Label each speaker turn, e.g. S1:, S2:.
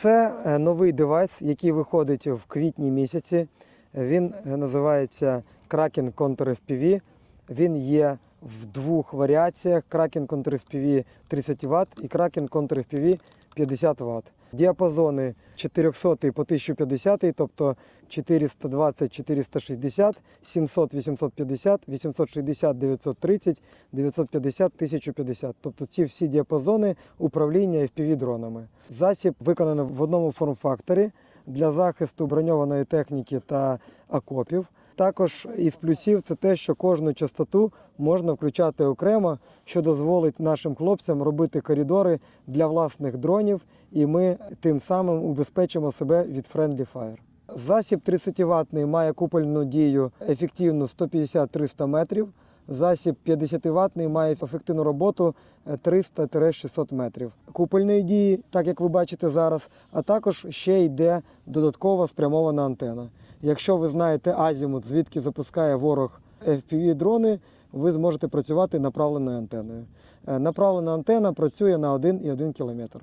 S1: Це е, новий девайс, який виходить в квітні місяці. Він е, називається Kraken Counter FPV. Він є в двох варіаціях: Kraken Counter FPV 30 Вт і Kraken Counter FPV 50 Вт. Діапазони 400 по 1050, тобто 420, 460, 700, 850, 860, 930, 950, 1050. Тобто ці всі діапазони управління FPV-дронами. Засіб виконано в одному форм-факторі для захисту броньованої техніки та окопів. Також із плюсів це те, що кожну частоту можна включати окремо, що дозволить нашим хлопцям робити коридори для власних дронів, і ми тим самим убезпечимо себе від Friendly Fire. Засіб 30 ватний має купольну дію ефективну 150-300 метрів. Засіб 50 ватний має ефективну роботу е, 300-600 метрів. Купольної дії, так як ви бачите зараз, а також ще йде додаткова спрямована антена. Якщо ви знаєте азімут, звідки запускає ворог FPV-дрони, ви зможете працювати направленою антеною. Е, Направлена антена працює на 1,1 км.